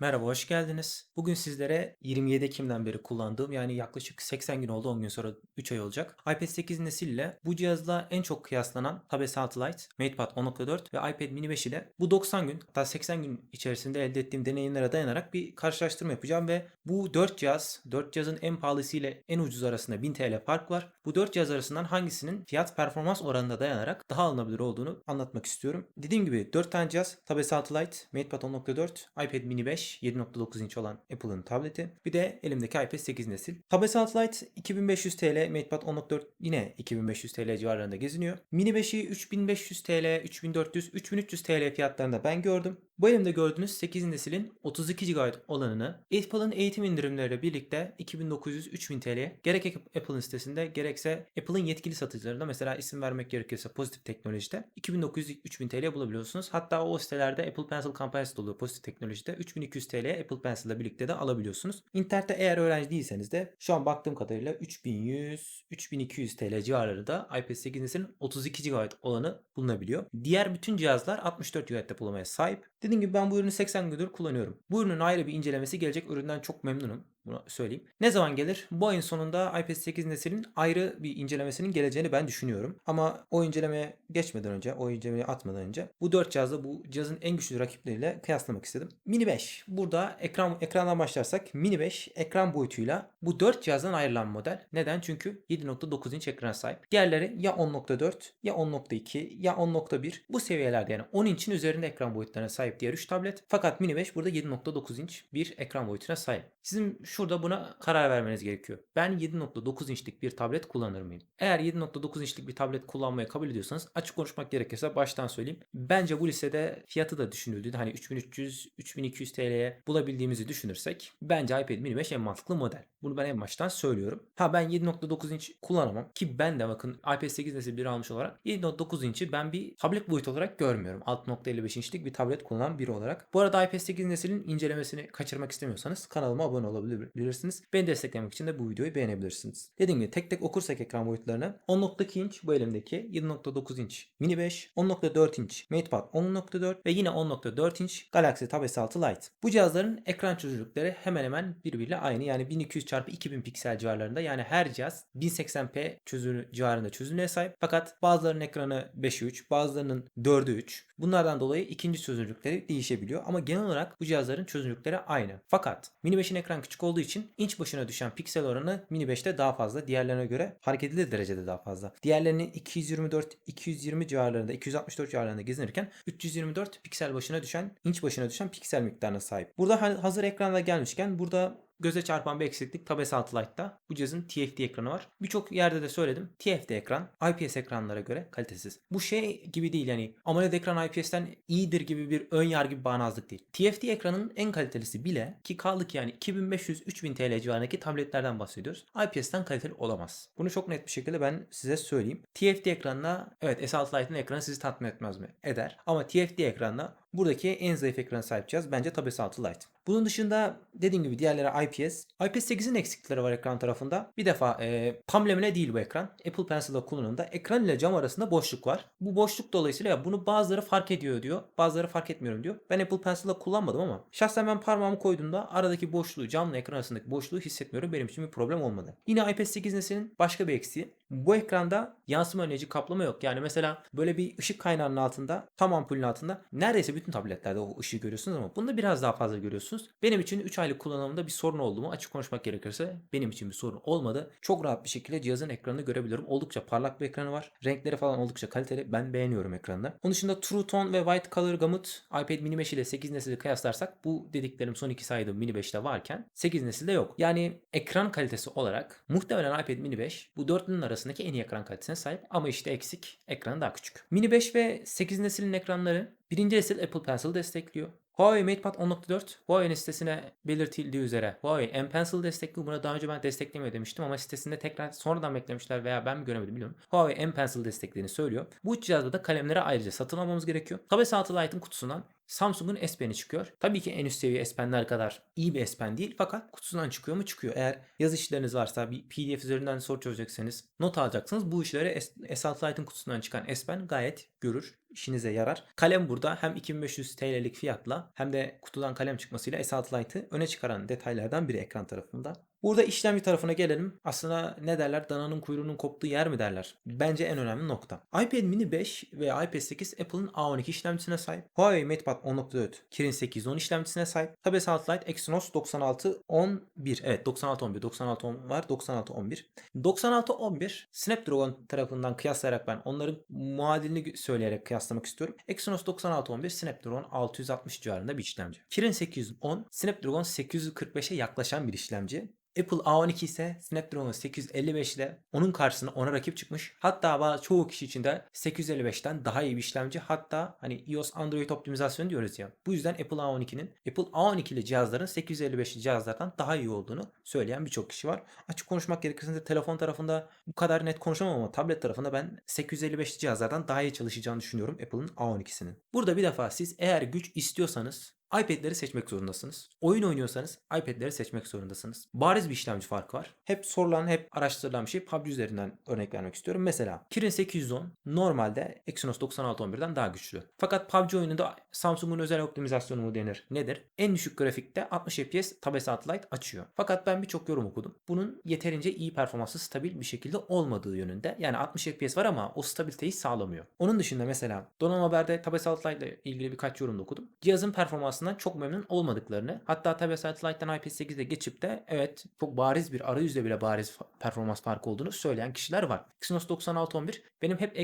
Merhaba, hoş geldiniz. Bugün sizlere 27 Ekim'den beri kullandığım yani yaklaşık 80 gün oldu 10 gün sonra 3 ay olacak. iPad 8 nesil ile bu cihazla en çok kıyaslanan Tab S6 Lite, MatePad 10.4 ve iPad mini 5 ile bu 90 gün hatta 80 gün içerisinde elde ettiğim deneyimlere dayanarak bir karşılaştırma yapacağım ve bu 4 cihaz, 4 cihazın en pahalısı ile en ucuz arasında 1000 TL fark var. Bu 4 cihaz arasından hangisinin fiyat performans oranına dayanarak daha alınabilir olduğunu anlatmak istiyorum. Dediğim gibi 4 tane cihaz Tab S6 Lite, MatePad 10.4, iPad mini 5 7.9 inç olan Apple'ın tableti. Bir de elimdeki iPad 8 nesil. S6 Lite 2500 TL, MatePad 10.4 yine 2500 TL civarlarında geziniyor. Mini 5'i 3500 TL, 3400, 3300 TL fiyatlarında ben gördüm. Bu elimde gördüğünüz 8 nesilin 32 GB olanını Apple'ın eğitim indirimleriyle birlikte 2900-3000 TL'ye gerek Apple'ın sitesinde gerekse Apple'ın yetkili satıcılarında mesela isim vermek gerekirse Pozitif Teknoloji'de 2900-3000 TL'ye bulabiliyorsunuz. Hatta o sitelerde Apple Pencil kampanyası da oluyor Pozitif Teknoloji'de. 3200 TL'ye Apple Pencil ile birlikte de alabiliyorsunuz. İnternette eğer öğrenci değilseniz de şu an baktığım kadarıyla 3100-3200 TL civarlarında iPad 8 nesilin 32 GB olanı bulunabiliyor. Diğer bütün cihazlar 64 GB depolamaya sahip. Dediğim gibi ben bu ürünü 80 gündür kullanıyorum. Bu ürünün ayrı bir incelemesi gelecek. Üründen çok memnunum. Bunu söyleyeyim. Ne zaman gelir? Bu ayın sonunda iPad 8 neslinin ayrı bir incelemesinin geleceğini ben düşünüyorum. Ama o incelemeye geçmeden önce, o incelemeyi atmadan önce bu 4 cihazla bu cihazın en güçlü rakipleriyle kıyaslamak istedim. Mini 5. Burada ekran ekrandan başlarsak Mini 5 ekran boyutuyla bu 4 cihazdan ayrılan model. Neden? Çünkü 7.9 inç ekran sahip. Diğerleri ya 10.4 ya 10.2 ya 10.1 bu seviyelerde yani 10 inçin üzerinde ekran boyutlarına sahip diğer 3 tablet. Fakat Mini 5 burada 7.9 inç bir ekran boyutuna sahip. Sizin şurada buna karar vermeniz gerekiyor. Ben 7.9 inçlik bir tablet kullanır mıyım? Eğer 7.9 inçlik bir tablet kullanmayı kabul ediyorsanız açık konuşmak gerekirse baştan söyleyeyim. Bence bu listede fiyatı da düşünüldüğünde hani 3300-3200 TL'ye bulabildiğimizi düşünürsek bence iPad mini 5 en mantıklı model. Bunu ben en baştan söylüyorum. Ha ben 7.9 inç kullanamam ki ben de bakın iPad 8 nesil 1 almış olarak 7.9 inç'i ben bir tablet boyutu olarak görmüyorum. 6.55 inçlik bir tablet kullanan biri olarak. Bu arada iPad 8 neslin incelemesini kaçırmak istemiyorsanız kanalıma abone olabilirsiniz. Beni desteklemek için de bu videoyu beğenebilirsiniz. Dediğim gibi tek tek okursak ekran boyutlarını 10.2 inç bu elimdeki 7.9 inç mini 5, 10.4 inç MatePad 10.4 ve yine 10.4 inç Galaxy Tab S6 Lite. Bu cihazların ekran çözünürlükleri hemen hemen birbiriyle aynı. Yani 1200 x 2000 piksel civarlarında. Yani her cihaz 1080p çözünürlüğü civarında çözünürlüğe sahip. Fakat bazılarının ekranı 5'e 3, bazılarının 4'e 3. Bunlardan dolayı ikinci çözünürlükleri değişebiliyor. Ama genel olarak bu cihazların çözünürlükleri aynı. Fakat Mini 5'in ekran küçük olduğu için inç başına düşen piksel oranı Mini 5'te daha fazla. Diğerlerine göre fark edilir derecede daha fazla. Diğerlerinin 224 220 civarlarında, 264 civarlarında gezinirken 324 piksel başına düşen, inç başına düşen piksel miktarına sahip. Burada hazır ekranda gelmişken burada göze çarpan bir eksiklik Tab S6 Lite'da. Bu cihazın TFT ekranı var. Birçok yerde de söyledim. TFT ekran IPS ekranlara göre kalitesiz. Bu şey gibi değil yani AMOLED ekran IPS'ten iyidir gibi bir ön yargı bir bağnazlık değil. TFT ekranın en kalitelisi bile ki kaldık yani 2500-3000 TL civarındaki tabletlerden bahsediyoruz. IPS'ten kaliteli olamaz. Bunu çok net bir şekilde ben size söyleyeyim. TFT ekranına evet S6 Lite'ın ekranı sizi tatmin etmez mi? Eder. Ama TFT ekranla buradaki en zayıf ekrana sahip cihaz bence Tab S6 Lite. Bunun dışında dediğim gibi diğerleri IPS. IPS 8'in eksiklikleri var ekran tarafında. Bir defa e, tam lamine değil bu ekran. Apple Pencil'da kullanımda ekran ile cam arasında boşluk var. Bu boşluk dolayısıyla ya bunu bazıları fark ediyor diyor. Bazıları fark etmiyorum diyor. Ben Apple Pencil'da kullanmadım ama şahsen ben parmağımı koyduğumda aradaki boşluğu camla ekran arasındaki boşluğu hissetmiyorum. Benim için bir problem olmadı. Yine IPS 8 neslinin başka bir eksiği. Bu ekranda yansıma önleyici kaplama yok. Yani mesela böyle bir ışık kaynağının altında tam ampulün altında neredeyse bütün tabletlerde o ışığı görüyorsunuz ama bunda biraz daha fazla görüyorsunuz. Benim için 3 aylık kullanımında bir sorun oldu mu? Açık konuşmak gerekirse benim için bir sorun olmadı. Çok rahat bir şekilde cihazın ekranını görebiliyorum. Oldukça parlak bir ekranı var. Renkleri falan oldukça kaliteli. Ben beğeniyorum ekranını. Onun dışında True Tone ve White Color Gamut iPad mini 5 ile 8 nesili kıyaslarsak bu dediklerim son iki saydığım mini 5'te varken 8 nesilde yok. Yani ekran kalitesi olarak muhtemelen iPad mini 5 bu dörtlünün arasındaki en iyi ekran kalitesine sahip ama işte eksik ekranı daha küçük. Mini 5 ve 8 neslin ekranları birinci nesil Apple Pencil destekliyor. Huawei MatePad 10.4 Huawei'nin sitesine belirtildiği üzere Huawei M Pencil destekliyor. Buna daha önce ben desteklemiyor demiştim ama sitesinde tekrar sonradan beklemişler veya ben mi göremedim bilmiyorum. Huawei M Pencil desteklediğini söylüyor. Bu cihazda da kalemleri ayrıca satın almamız gerekiyor. Tab S6 Lite'ın kutusundan Samsung'un S Pen'i çıkıyor. Tabii ki en üst seviye S Pen'ler kadar iyi bir S Pen değil fakat kutusundan çıkıyor mu çıkıyor. Eğer yaz işleriniz varsa bir PDF üzerinden soru çözecekseniz not alacaksınız. Bu işleri S6 Lite'ın kutusundan çıkan S Pen gayet görür işinize yarar. Kalem burada hem 2500 TL'lik fiyatla hem de kutudan kalem çıkmasıyla S6 Lite'ı öne çıkaran detaylardan biri ekran tarafında. Burada işlemci tarafına gelelim. Aslında ne derler? Dananın kuyruğunun koptuğu yer mi derler? Bence en önemli nokta. iPad mini 5 ve iPad 8 Apple'ın A12 işlemcisine sahip. Huawei MatePad 10.4 Kirin 810 işlemcisine sahip. Tabi S6 Lite Exynos 9611. Evet 9611. 9610 var. 9611. 9611 Snapdragon tarafından kıyaslayarak ben onların muadilini söyleyerek kıyaslamak istiyorum. Exynos 9611 Snapdragon 660 civarında bir işlemci. Kirin 810 Snapdragon 845'e yaklaşan bir işlemci. Apple A12 ise Snapdragon 855 ile onun karşısına ona rakip çıkmış. Hatta bazı çoğu kişi için de 855'ten daha iyi bir işlemci. Hatta hani iOS Android optimizasyonu diyoruz ya. Bu yüzden Apple A12'nin Apple A12'li cihazların 855'li cihazlardan daha iyi olduğunu söyleyen birçok kişi var. Açık konuşmak gerekirse telefon tarafında bu kadar net konuşamam ama tablet tarafında ben 855'li cihazlardan daha iyi çalışacağını düşünüyorum Apple'ın A12'sinin. Burada bir defa siz eğer güç istiyorsanız iPad'leri seçmek zorundasınız. Oyun oynuyorsanız iPad'leri seçmek zorundasınız. Bariz bir işlemci farkı var. Hep sorulan, hep araştırılan bir şey PUBG üzerinden örnek vermek istiyorum. Mesela Kirin 810 normalde Exynos 9611'den daha güçlü. Fakat PUBG oyununda Samsung'un özel optimizasyonu mu denir? Nedir? En düşük grafikte 60 FPS tabi Satellite açıyor. Fakat ben birçok yorum okudum. Bunun yeterince iyi performanslı stabil bir şekilde olmadığı yönünde. Yani 60 FPS var ama o stabiliteyi sağlamıyor. Onun dışında mesela Donanım Haber'de tabi Satellite ile ilgili birkaç yorum da okudum. Cihazın performansı performansından çok memnun olmadıklarını hatta tabi Satellite'den IP8'e geçip de evet çok bariz bir arayüzde bile bariz performans farkı olduğunu söyleyen kişiler var. Exynos 9611 benim hep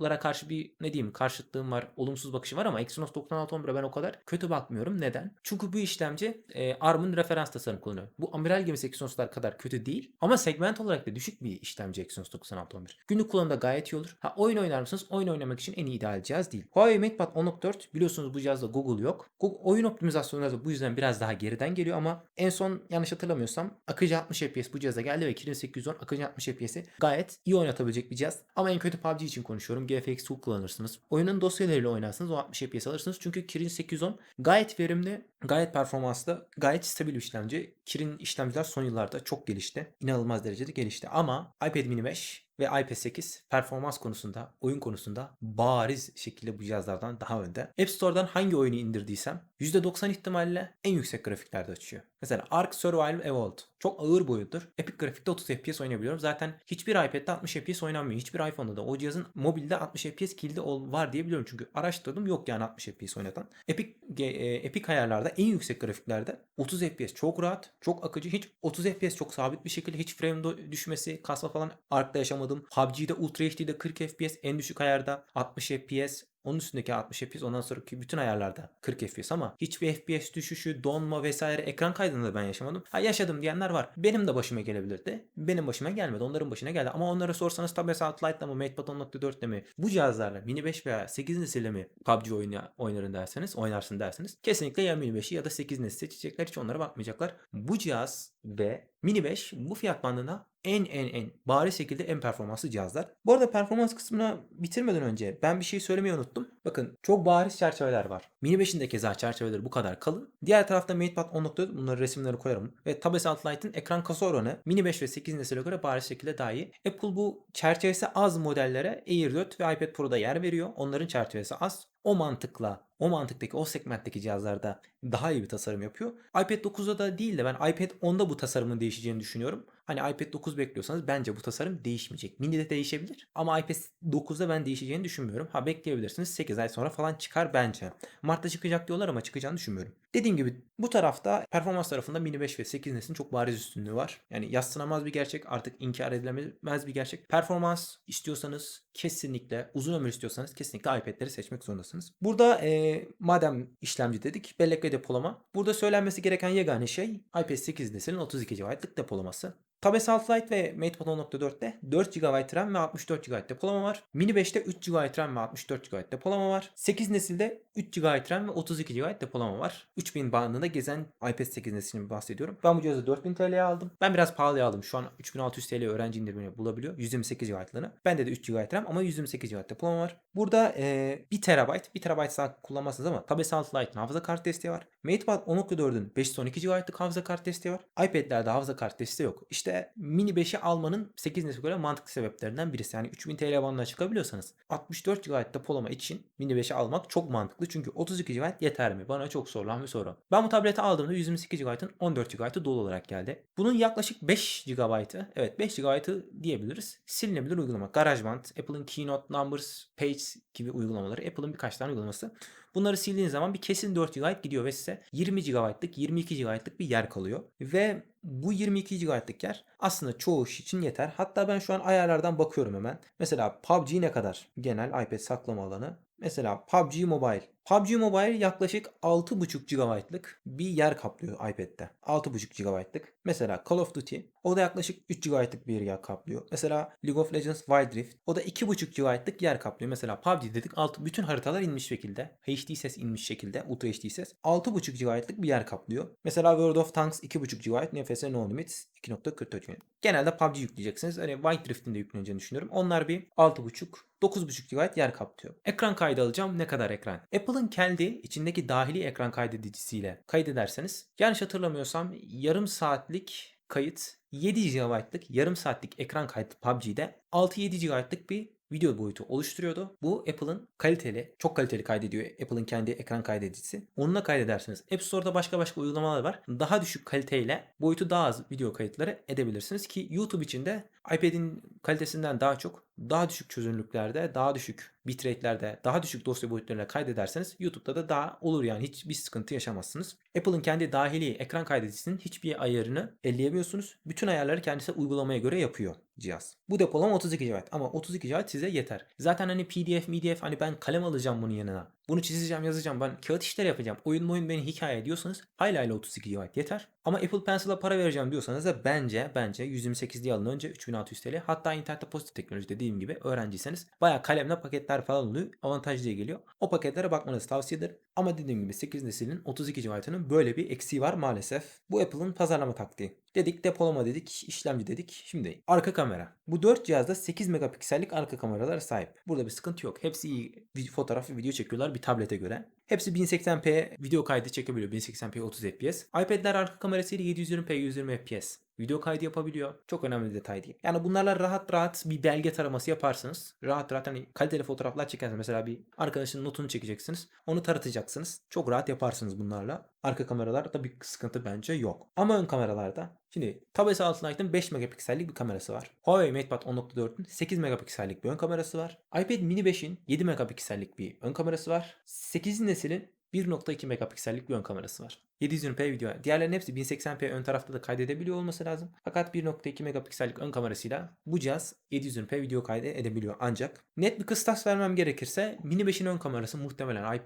Exynos'lara karşı bir ne diyeyim karşıtlığım var, olumsuz bakışım var ama Exynos 9611'e ben o kadar kötü bakmıyorum. Neden? Çünkü bu işlemci e, ARM'ın referans tasarım kullanıyor. Bu amiral gemisi Exynos'lar kadar kötü değil ama segment olarak da düşük bir işlemci Exynos 9611. Günlük kullanımda gayet iyi olur. Ha oyun oynar mısınız? Oyun oynamak için en iyi ideal cihaz değil. Huawei MatePad 10.4 biliyorsunuz bu cihazda Google yok. Google oyun optimizasyonları da bu yüzden biraz daha geriden geliyor ama en son yanlış hatırlamıyorsam akıcı 60 FPS bu cihaza geldi ve Kirin 810 akıcı 60 FPS'i gayet iyi oynatabilecek bir cihaz. Ama en kötü PUBG için konuşuyorum. GFX Tool kullanırsınız. Oyunun dosyalarıyla oynarsınız o 60 FPS alırsınız. Çünkü Kirin 810 gayet verimli, gayet performanslı, gayet stabil bir işlemci. Kirin işlemciler son yıllarda çok gelişti. İnanılmaz derecede gelişti. Ama iPad mini 5 ve iPad 8 performans konusunda, oyun konusunda bariz şekilde bu cihazlardan daha önde. App Store'dan hangi oyunu indirdiysem %90 ihtimalle en yüksek grafiklerde açıyor. Mesela Ark Survival Evolved. Çok ağır boyutur. Epic grafikte 30 FPS oynayabiliyorum. Zaten hiçbir iPad'de 60 FPS oynanmıyor. Hiçbir iPhone'da da. O cihazın mobilde 60 FPS kilidi var diye biliyorum. Çünkü araştırdım yok yani 60 FPS oynatan. Epic, e, Epic ayarlarda en yüksek grafiklerde 30 FPS çok rahat, çok akıcı. Hiç 30 FPS çok sabit bir şekilde hiç frame düşmesi, kasma falan Ark'ta yaşamadım. PUBG'de Ultra HD'de 40 FPS en düşük ayarda 60 FPS onun üstündeki 60 FPS ondan sonraki bütün ayarlarda 40 FPS ama hiçbir FPS düşüşü, donma vesaire ekran kaydında ben yaşamadım. Ha yaşadım diyenler var. Benim de başıma gelebilirdi. Benim başıma gelmedi. Onların başına geldi. Ama onlara sorsanız tabi Lite'la mı, MatePad 10.4'le mi, bu cihazlarla Mini 5 veya 8 nesille mi PUBG oyunu oynarın derseniz, oynarsın derseniz kesinlikle ya Mini 5'i ya da 8 nesil seçecekler. Hiç onlara bakmayacaklar. Bu cihaz ve Mini 5 bu fiyat bandında en en en bariz şekilde en performanslı cihazlar. Bu arada performans kısmına bitirmeden önce ben bir şey söylemeyi unuttum. Bakın çok bariz çerçeveler var. Mini 5'in de keza çerçeveleri bu kadar kalın. Diğer tarafta MatePad 10.4 bunları resimleri koyarım. Ve Tab S6 Lite'ın ekran kasa oranı Mini 5 ve 8 nesile göre bariz şekilde daha iyi. Apple bu çerçevesi az modellere Air 4 ve iPad Pro'da yer veriyor. Onların çerçevesi az. O mantıkla, o mantıktaki, o segmentteki cihazlarda daha iyi bir tasarım yapıyor. iPad 9'da da değil de ben iPad 10'da bu tasarımın değişeceğini düşünüyorum. Hani iPad 9 bekliyorsanız bence bu tasarım değişmeyecek. Mini de değişebilir ama iPad 9'da ben değişeceğini düşünmüyorum. Ha bekleyebilirsiniz 8 ay sonra falan çıkar bence. Mart'ta çıkacak diyorlar ama çıkacağını düşünmüyorum. Dediğim gibi bu tarafta performans tarafında Mini 5 ve 8 neslin çok bariz üstünlüğü var. Yani yatsınamaz bir gerçek artık inkar edilemez bir gerçek. Performans istiyorsanız kesinlikle uzun ömür istiyorsanız kesinlikle iPad'leri seçmek zorundasınız. Burada e, madem işlemci dedik bellek ve depolama. Burada söylenmesi gereken yegane şey iPad 8 neslinin 32 GB'lık depolaması. Tab S6 Lite ve MatePad 10.4'te 4 GB RAM ve 64 GB depolama var. Mini 5'te 3 GB RAM ve 64 GB depolama var. 8 nesilde 3 GB RAM ve 32 GB depolama var. 3000 bandında gezen iPad 8 neslini bahsediyorum. Ben bu cihazı 4000 TL'ye aldım. Ben biraz pahalıya aldım. Şu an 3600 TL öğrenci indirimini bulabiliyor. 128 GB'lığını. Bende de 3 GB RAM ama 128 GB depolama var. Burada e, 1 TB, 1 TB sağ kullanmazsınız ama Tab S6 Lite'ın hafıza kart desteği var. MatePad 10.4'ün 512 GB'lık hafıza kart desteği var. iPad'lerde hafıza kart desteği yok. İşte Mini 5'i almanın 8 nesile göre mantıklı sebeplerinden birisi. Yani 3000 TL bandına çıkabiliyorsanız 64 GB depolama için Mini 5'i almak çok mantıklı. Çünkü 32 GB yeter mi? Bana çok sorulan bir soru. Ben bu tableti aldığımda 128 GB'ın 14 GB'ı dolu olarak geldi. Bunun yaklaşık 5 GB'ı, evet 5 GB'ı diyebiliriz. Silinebilir uygulama. GarageBand, Apple'ın Keynote, Numbers, Page gibi uygulamaları, Apple'ın birkaç tane uygulaması. Bunları sildiğiniz zaman bir kesin 4 GB gidiyor ve size 20 GB'lık, 22 GB'lık bir yer kalıyor. Ve bu 22 GB'lık yer aslında çoğu iş için yeter. Hatta ben şu an ayarlardan bakıyorum hemen. Mesela PUBG ne kadar? Genel iPad saklama alanı. Mesela PUBG Mobile. PUBG Mobile yaklaşık 6.5 GB'lık bir yer kaplıyor iPad'de. 6.5 GB'lık. Mesela Call of Duty o da yaklaşık 3 GB'lık bir yer kaplıyor. Mesela League of Legends Wild Rift o da 2.5 GB'lık yer kaplıyor. Mesela PUBG dedik alt, bütün haritalar inmiş şekilde. HD ses inmiş şekilde. Ultra HD ses. 6.5 GB'lık bir yer kaplıyor. Mesela World of Tanks 2.5 GB. NFS No Limits 2.44 GB. Genelde PUBG yükleyeceksiniz. Hani Wild Rift'in de yükleneceğini düşünüyorum. Onlar bir 6.5 9.5 GB yer kaplıyor. Ekran kaydı alacağım. Ne kadar ekran? Apple'ın kendi içindeki dahili ekran kaydedicisiyle kaydederseniz yanlış hatırlamıyorsam yarım saatlik kayıt 7 GB'lık yarım saatlik ekran kaydı PUBG'de 6-7 GB'lık bir video boyutu oluşturuyordu. Bu Apple'ın kaliteli, çok kaliteli kaydediyor Apple'ın kendi ekran kaydedicisi. Onunla kaydedersiniz. App Store'da başka başka uygulamalar var. Daha düşük kaliteyle boyutu daha az video kayıtları edebilirsiniz ki YouTube için de iPad'in kalitesinden daha çok daha düşük çözünürlüklerde, daha düşük bitrate'lerde, daha düşük dosya boyutlarıyla kaydederseniz YouTube'da da daha olur yani hiçbir sıkıntı yaşamazsınız. Apple'ın kendi dahili ekran kaydedicisinin hiçbir ayarını elleyemiyorsunuz. Bütün ayarları kendisi uygulamaya göre yapıyor cihaz. Bu depolama 32 GB ama 32 GB size yeter. Zaten hani PDF, MDF hani ben kalem alacağım bunun yanına. Bunu çizeceğim, yazacağım. Ben kağıt işleri yapacağım. Oyun oyun beni hikaye diyorsanız hala ile 32 GB yeter. Ama Apple Pencil'a para vereceğim diyorsanız da bence bence 128 diye alın önce 3600 TL. Hatta internette pozitif teknoloji dediğim gibi öğrenciyseniz bayağı kalemle paketler falan oluyor. Avantajlı diye geliyor. O paketlere bakmanızı tavsiye ederim. Ama dediğim gibi 8 neslinin 32 GB'ının böyle bir eksiği var maalesef. Bu Apple'ın pazarlama taktiği. Dedik depolama dedik, işlemci dedik. Şimdi arka kamera. Bu 4 cihazda 8 megapiksellik arka kameralara sahip. Burada bir sıkıntı yok. Hepsi iyi fotoğraf ve video çekiyorlar bir tablete göre. Hepsi 1080p video kaydı çekebiliyor. 1080p 30 fps. iPad'ler arka kamerasıyla 720p 120 fps video kaydı yapabiliyor. Çok önemli bir detay değil. Yani bunlarla rahat rahat bir belge taraması yaparsınız. Rahat rahat hani kaliteli fotoğraflar çekersiniz. Mesela bir arkadaşın notunu çekeceksiniz. Onu taratacaksınız. Çok rahat yaparsınız bunlarla. Arka kameralarda bir sıkıntı bence yok. Ama ön kameralarda Şimdi Tab S6 Lite'ın 5 megapiksellik bir kamerası var. Huawei MatePad 10.4'ün 8 megapiksellik bir ön kamerası var. iPad mini 5'in 7 megapiksellik bir ön kamerası var. 8. neslin 1.2 megapiksellik bir ön kamerası var. 720p video. Diğerlerinin hepsi 1080p ön tarafta da kaydedebiliyor olması lazım. Fakat 1.2 megapiksellik ön kamerasıyla bu cihaz 720p video kaydı edebiliyor ancak. Net bir kıstas vermem gerekirse Mini 5'in ön kamerası muhtemelen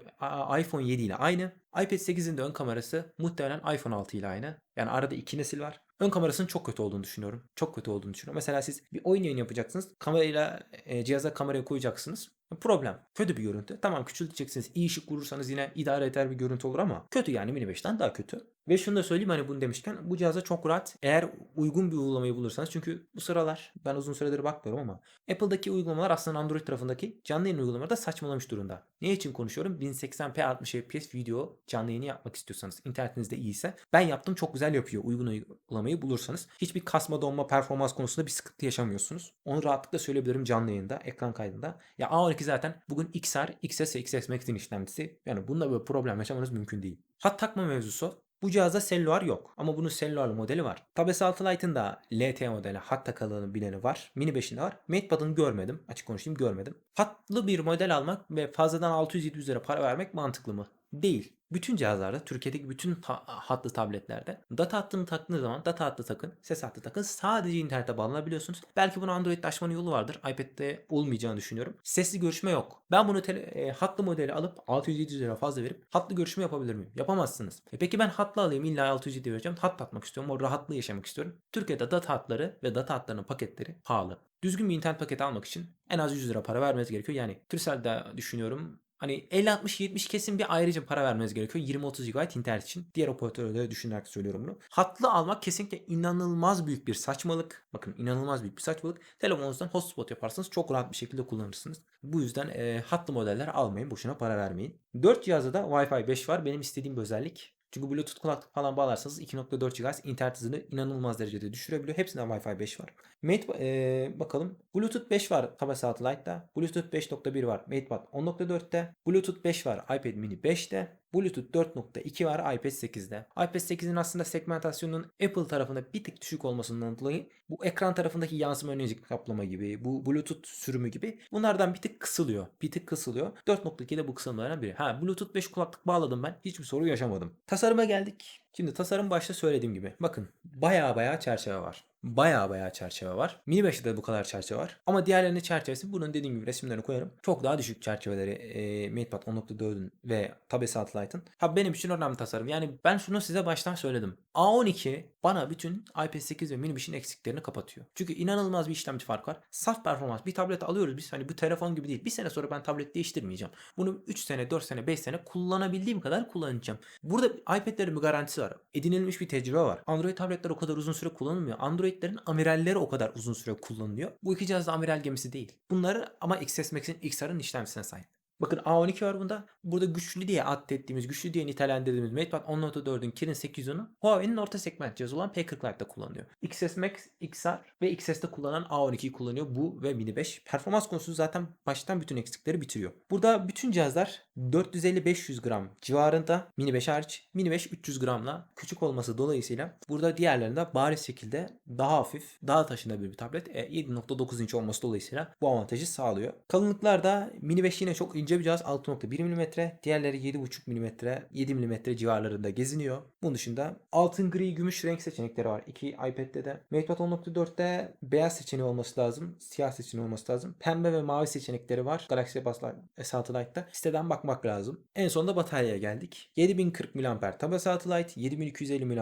iPhone 7 ile aynı. iPad 8'in de ön kamerası muhtemelen iPhone 6 ile aynı. Yani arada iki nesil var. Ön kamerasının çok kötü olduğunu düşünüyorum. Çok kötü olduğunu düşünüyorum. Mesela siz bir oyun yayını yapacaksınız. Kamerayla e, cihaza kamerayı koyacaksınız. Problem. Kötü bir görüntü. Tamam küçülteceksiniz. İyi ışık vurursanız yine idare eder bir görüntü olur ama kötü yani Mini 5'ten daha kötü. Ve şunu da söyleyeyim hani bunu demişken bu cihaza çok rahat eğer uygun bir uygulamayı bulursanız çünkü bu sıralar ben uzun süredir bakmıyorum ama Apple'daki uygulamalar aslında Android tarafındaki canlı yayın uygulamaları da saçmalamış durumda. Ne için konuşuyorum? 1080p 60 fps video canlı yayını yapmak istiyorsanız internetinizde iyiyse ben yaptım çok güzel yapıyor uygun uygulamayı bulursanız hiçbir kasma donma performans konusunda bir sıkıntı yaşamıyorsunuz. Onu rahatlıkla söyleyebilirim canlı yayında ekran kaydında. Ya A12 zaten bugün XR, XS ve XS Max'in işlemcisi. Yani bunda böyle problem yaşamanız mümkün değil. Hat takma mevzusu bu cihazda cellular yok ama bunun cellular modeli var. Tab S6 Lite'ın da LT modeli hat takıldığını bileni var. Mini 5'inde var. MatePad'ını görmedim. Açık konuşayım görmedim. Hatlı bir model almak ve fazladan 600-700 lira para vermek mantıklı mı? Değil. Bütün cihazlarda, Türkiye'deki bütün ta- hatlı tabletlerde data hattını taktığınız zaman data hattı takın, ses hattı takın. Sadece internete bağlanabiliyorsunuz. Belki bunu Android'de açmanın yolu vardır. iPad'de olmayacağını düşünüyorum. Sesli görüşme yok. Ben bunu tele- e, hatlı modeli alıp 600-700 lira fazla verip hatlı görüşme yapabilir miyim? Yapamazsınız. E peki ben hatlı alayım illa 600 vereceğim. Hat atmak istiyorum. O rahatlığı yaşamak istiyorum. Türkiye'de data hatları ve data hatlarının paketleri pahalı. Düzgün bir internet paketi almak için en az 100 lira para vermeniz gerekiyor. Yani Turkcell'de düşünüyorum Hani 50-60-70 kesin bir ayrıca para vermeniz gerekiyor. 20-30 GB internet için. Diğer operatörleri düşünerek söylüyorum bunu. Hatlı almak kesinlikle inanılmaz büyük bir saçmalık. Bakın inanılmaz büyük bir saçmalık. Telefonunuzdan hotspot yaparsanız çok rahat bir şekilde kullanırsınız. Bu yüzden e, hatlı modeller almayın. Boşuna para vermeyin. 4 cihazda da Wi-Fi 5 var. Benim istediğim bir özellik. Çünkü Bluetooth kulaklık falan bağlarsanız 2.4 GHz internet hızını inanılmaz derecede düşürebiliyor. Hepsinde Wi-Fi 5 var. Mate e, bakalım. Bluetooth 5 var Tablet Satellite'da. Bluetooth 5.1 var MatePad 10.4'te. Bluetooth 5 var iPad mini 5'te. Bluetooth 4.2 var iPad 8'de. iPad 8'in aslında segmentasyonunun Apple tarafında bir tık düşük olmasından dolayı bu ekran tarafındaki yansıma öncelik kaplama gibi, bu Bluetooth sürümü gibi bunlardan bir tık kısılıyor. Bir tık kısılıyor. 4.2'de bu kısımlardan biri. Ha Bluetooth 5 kulaklık bağladım ben. Hiçbir sorun yaşamadım. Tasarıma geldik. Şimdi tasarım başta söylediğim gibi. Bakın baya baya çerçeve var. Baya baya çerçeve var. Mini 5'te de bu kadar çerçeve var. Ama diğerlerinin çerçevesi bunun dediğim gibi resimlerini koyarım. Çok daha düşük çerçeveleri e, MatePad 10.4'ün ve Tabe Satellite'ın. Ha benim için önemli tasarım. Yani ben şunu size baştan söyledim. A12 bana bütün iPad 8 ve Mini 5'in eksiklerini kapatıyor. Çünkü inanılmaz bir işlemci farkı var. Saf performans. Bir tablet alıyoruz biz. Hani bu telefon gibi değil. Bir sene sonra ben tablet değiştirmeyeceğim. Bunu 3 sene, 4 sene, 5 sene kullanabildiğim kadar kullanacağım. Burada iPad'lerin bir garantisi var. Edinilmiş bir tecrübe var. Android tabletler o kadar uzun süre kullanılmıyor. Android'lerin amiralleri o kadar uzun süre kullanılıyor. Bu iki cihaz da amiral gemisi değil. Bunları ama XS Max'in XR'ın işlemcisine sahip. Bakın A12 var bunda. Burada güçlü diye adettiğimiz, güçlü diye nitelendirdiğimiz MatePad 10.4'ün Kirin 810'u Huawei'nin orta segment cihazı olan P40 Lite'da kullanılıyor. XS Max, XR ve XS'te kullanılan A12'yi kullanıyor bu ve Mini 5. Performans konusu zaten baştan bütün eksikleri bitiriyor. Burada bütün cihazlar 450-500 gram civarında Mini 5 hariç. Mini 5 300 gramla küçük olması dolayısıyla burada diğerlerinde bariz şekilde daha hafif, daha taşınabilir bir tablet. E, 7.9 inç olması dolayısıyla bu avantajı sağlıyor. Kalınlıklarda Mini 5 yine çok ince bir cihaz 6.1 mm. Diğerleri 7.5 mm, 7 mm civarlarında geziniyor. Bunun dışında altın gri gümüş renk seçenekleri var. İki iPad'de de. MatePad 10.4'te beyaz seçeneği olması lazım. Siyah seçeneği olması lazım. Pembe ve mavi seçenekleri var. Galaxy Buds Satellite'da. Siteden bakmak lazım. En sonunda bataryaya geldik. 7040 mAh Tablet Satellite, 7250 mAh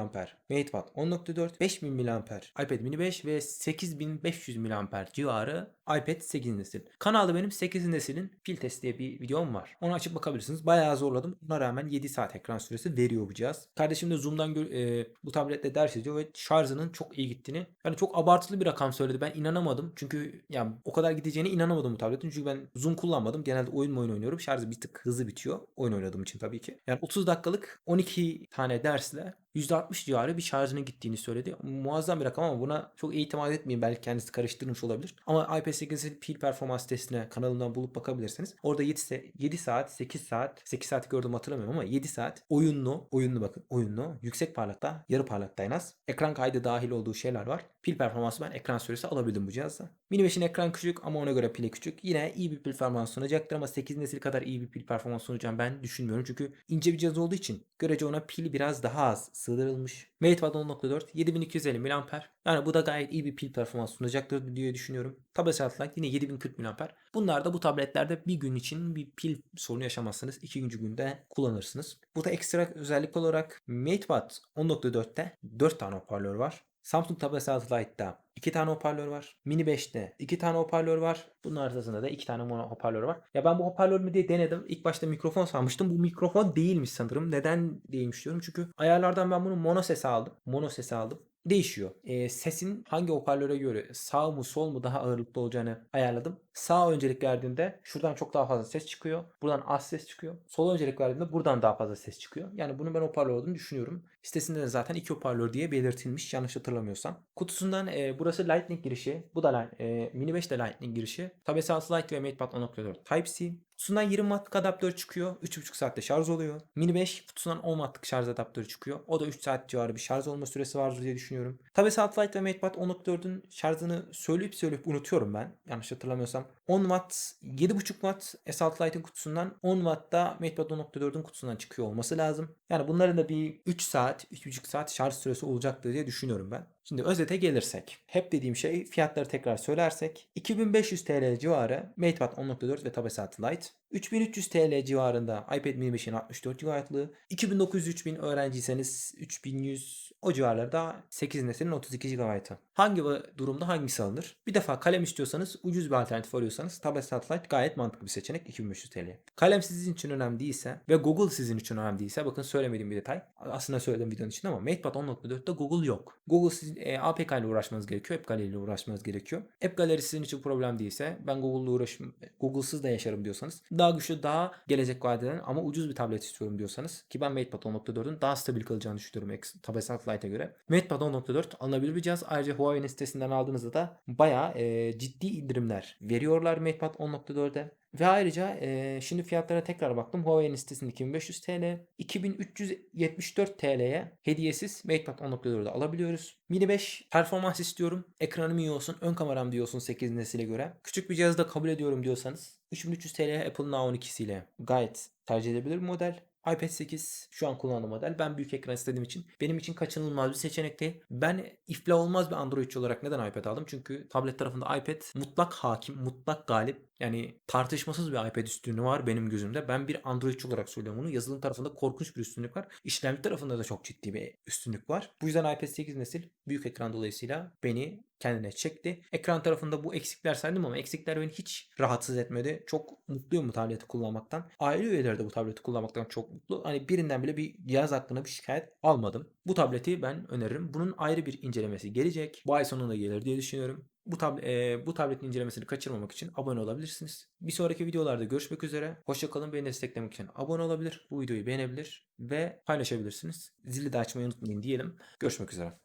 MatePad 10.4, 5000 mAh iPad mini 5 ve 8500 mAh civarı iPad 8 nesil. Kanalda benim 8 neslin pil testi diye bir videom var. Onu açıp bakabilirsiniz. Bayağı zorladım. Buna rağmen 7 saat ekran süresi veriyor bu cihaz. Kardeşim de Zoom'dan e, bu tablette ders ediyor ve şarjının çok iyi gittiğini. Yani çok abartılı bir rakam söyledi. Ben inanamadım. Çünkü yani o kadar gideceğine inanamadım bu tabletin. Çünkü ben Zoom kullanmadım. Genelde oyun oyun oynuyorum. Şarjı bir tık hızlı bitiyor. Oyun oynadığım için tabii ki. Yani 30 dakikalık 12 tane dersle %60 civarı bir şarjının gittiğini söyledi. Muazzam bir rakam ama buna çok itimat etmeyin. Belki kendisi karıştırmış olabilir. Ama iPad 8'in pil performans testine kanalından bulup bakabilirsiniz. Orada 7, 7 saat, 8 saat, 8 saati gördüm hatırlamıyorum ama 7 saat oyunlu, oyunlu bakın oyunlu, yüksek parlakta, yarı parlakta en az. Ekran kaydı dahil olduğu şeyler var. Pil performansı ben ekran süresi alabildim bu cihazda. Mini 5'in ekran küçük ama ona göre pili küçük. Yine iyi bir pil performans sunacaktır ama 8 nesil kadar iyi bir pil performans sunacağını ben düşünmüyorum. Çünkü ince bir cihaz olduğu için görece ona pil biraz daha az sığdırılmış. MatePad 10.4 7250 mAh. Yani bu da gayet iyi bir pil performans sunacaktır diye düşünüyorum. Tablet Satellite yine 7040 mAh. Bunlar da bu tabletlerde bir gün için bir pil sorunu yaşamazsınız. İkinci günde kullanırsınız. Burada ekstra özellik olarak MatePad 10.4'te 4 tane hoparlör var. Samsung Tablet Satellite'da 2 tane hoparlör var. Mini 5'te 2 tane hoparlör var. Bunun arasında da 2 tane mono hoparlör var. Ya ben bu hoparlör mü diye denedim. İlk başta mikrofon sanmıştım. Bu mikrofon değilmiş sanırım. Neden değilmiş diyorum. Çünkü ayarlardan ben bunu mono sesi aldım. Mono sesi aldım değişiyor. E, sesin hangi hoparlöre göre sağ mı sol mu daha ağırlıklı olacağını ayarladım. Sağ öncelik verdiğimde şuradan çok daha fazla ses çıkıyor. Buradan az ses çıkıyor. Sol öncelik verdiğimde buradan daha fazla ses çıkıyor. Yani bunu ben hoparlör olduğunu düşünüyorum. Sitesinde de zaten iki hoparlör diye belirtilmiş yanlış hatırlamıyorsam. Kutusundan e, burası Lightning girişi. Bu da e, Mini 5 de Lightning girişi. Tablet Lite ve MatePad 10.4 Type-C. Kutusundan 20 wattlık adaptör çıkıyor. 3,5 saatte şarj oluyor. Mini 5 kutusundan 10 wattlık şarj adaptörü çıkıyor. O da 3 saat civarı bir şarj olma süresi vardır diye düşünüyorum. Tablet Lite ve MatePad 10.4'ün şarjını söyleyip söyleyip unutuyorum ben. Yanlış hatırlamıyorsam. 10 watt, 7,5 watt S6 Lite'in kutusundan 10 watt da MatePad 10.4'ün kutusundan çıkıyor olması lazım. Yani bunların da bir 3 saat, 3,5 saat şarj süresi olacaktır diye düşünüyorum ben. Şimdi özete gelirsek. Hep dediğim şey fiyatları tekrar söylersek. 2500 TL civarı MatePad 10.4 ve Tablet Lite. 3300 TL civarında iPad mini 5'in 64 GB'lığı. 2900-3000 öğrenciyseniz 3100 o civarlarda 8 neslinin 32 GB'ı. Hangi durumda hangisi alınır? Bir defa kalem istiyorsanız ucuz bir alternatif arıyorsanız Tablet Satellite gayet mantıklı bir seçenek 2500 TL. Kalem sizin için önemli değilse ve Google sizin için önemli değilse bakın söylemediğim bir detay. Aslında söyledim videonun içinde ama MatePad 10.4'te Google yok. Google sizin siz e, APK ile uğraşmanız gerekiyor. App Gallery ile uğraşmanız gerekiyor. App Gallery sizin için problem değilse ben Google'la uğraşım, Google'sız da yaşarım diyorsanız daha güçlü, daha gelecek vadeden ama ucuz bir tablet istiyorum diyorsanız ki ben MatePad 10.4'ün daha stabil kalacağını düşünüyorum Tablet Lite'e göre. MatePad 10.4 alınabilir bir cihaz. Ayrıca Huawei'nin sitesinden aldığınızda da bayağı e, ciddi indirimler veriyorlar MatePad 10.4'e. Ve ayrıca e, şimdi fiyatlara tekrar baktım. Huawei'nin sitesinde 2500 TL, 2374 TL'ye hediyesiz MatePad 10.4'ü alabiliyoruz. Mini 5 performans istiyorum. Ekranım iyi olsun. Ön kameram olsun 8 nesile göre. Küçük bir cihazı da kabul ediyorum diyorsanız 3300 TL Apple'ın A12'siyle gayet tercih edebilir bir model. iPad 8 şu an kullandığım model. Ben büyük ekran istediğim için benim için kaçınılmaz bir seçenek değil. Ben iflah olmaz bir Androidçi olarak neden iPad aldım? Çünkü tablet tarafında iPad mutlak hakim, mutlak galip. Yani tartışmasız bir iPad üstünlüğü var benim gözümde. Ben bir Androidçi olarak söylüyorum bunu. Yazılım tarafında korkunç bir üstünlük var. İşlemci tarafında da çok ciddi bir üstünlük var. Bu yüzden iPad 8 nesil büyük ekran dolayısıyla beni kendine çekti. Ekran tarafında bu eksikler saydım ama eksikler beni hiç rahatsız etmedi. Çok mutluyum bu tableti kullanmaktan. Aile üyeleri de bu tableti kullanmaktan çok mutlu. Hani birinden bile bir cihaz hakkında bir şikayet almadım. Bu tableti ben öneririm. Bunun ayrı bir incelemesi gelecek. Bu ay sonunda gelir diye düşünüyorum. Bu, tab e, bu tabletin incelemesini kaçırmamak için abone olabilirsiniz. Bir sonraki videolarda görüşmek üzere. Hoşçakalın. Beni desteklemek için abone olabilir. Bu videoyu beğenebilir ve paylaşabilirsiniz. Zili de açmayı unutmayın diyelim. Görüşmek üzere.